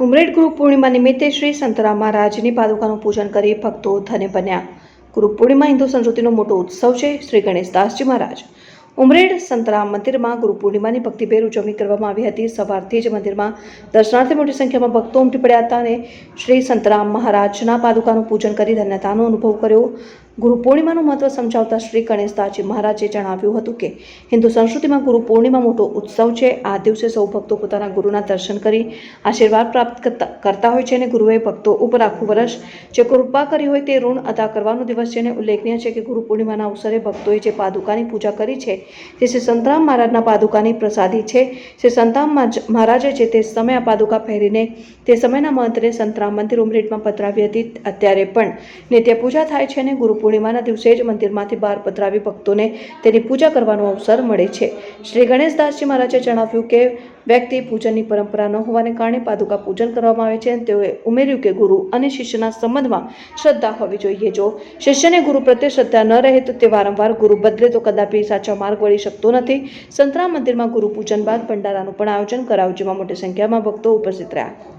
ઉમરેડ ગુરુ પૂર્ણિમા નિમિત્તે શ્રી સંતરામ મહારાજની પાદુકાનું પૂજન કરી ભક્તો ધન્ય બન્યા. ગુરુ પૂર્ણિમા હિન્દુ સંસ્કૃતિનો મોટો ઉત્સવ છે શ્રી ગણેશદાસજી મહારાજ. ઉમરેડ સંતરામ મંદિરમાં ગુરુ પૂર્ણિમાની ભક્તિભેર ઉજવણી કરવામાં આવી હતી. સવારથી જ મંદિરમાં દર્શનાર્થે મોટી સંખ્યામાં ભક્તો ઉમટી પડ્યા હતા અને શ્રી સંતરામ મહારાજના પાદુકાનું પૂજન કરી ધન્યતાનો અનુભવ કર્યો. ગુરુ પૂર્ણિમાનું મહત્વ સમજાવતા શ્રી ગણેશદાસજી મહારાજે જણાવ્યું હતું કે, હિન્દુ સંસ્કૃતિમાં ગુરુ પૂર્ણિમા મોટો ઉત્સવ છે. આ દિવસે સૌ ભક્તો પોતાના ગુરુના દર્શન કરી આશીર્વાદ પ્રાપ્ત કરતા હોય છે અને ગુરુએ ભક્તો ઉપર આખું વર્ષ જે કૃપા કરી હોય તે ઋણ અદા કરવાનો દિવસ છે. અને ઉલ્લેખનીય છે કે ગુરુ પૂર્ણિમાના અવસરે ભક્તોએ જે પાદુકાની પૂજા કરી છે તે શ્રી સંતરામ મહારાજના પાદુકાની પ્રસાદી છે. શ્રી સંતરામ મહારાજે જે તે સમયે આ પાદુકા પહેરીને તે સમયના મંત્રે સંતરામ મંદિર ઉમરેઠમાં પધરાવી હતી અત્યારે પણ. નિત્ય પૂજા થાય છે અને ગુરુ પૂર્ણિમાના દિવસે જ મંદિરમાંથી બહાર પધરાવી ભક્તોને તેની પૂજા કરવાનો અવસર મળે છે. શ્રી ગણેશદાસજી મહારાજે જણાવ્યું કે વ્યક્તિ પૂજનની પરંપરા ન હોવાને કારણે પાદુકા પૂજન કરવામાં આવે છે તેઓએ ઉમેર્યું કે ગુરુ અને શિષ્યના સંબંધમાં શ્રદ્ધા હોવી જોઈએ. જો શિષ્યને ગુરુ પ્રત્યે શ્રદ્ધા ન રહે તો તે વારંવાર ગુરુ બદલે તો કદાપી સાચો માર્ગ વળી શકતો નથી. સંતરા મંદિરમાં ગુરુ પૂજન બાદ ભંડારાનું પણ આયોજન કરાયું, જેમાં મોટી સંખ્યામાં ભક્તો ઉપસ્થિત રહ્યા.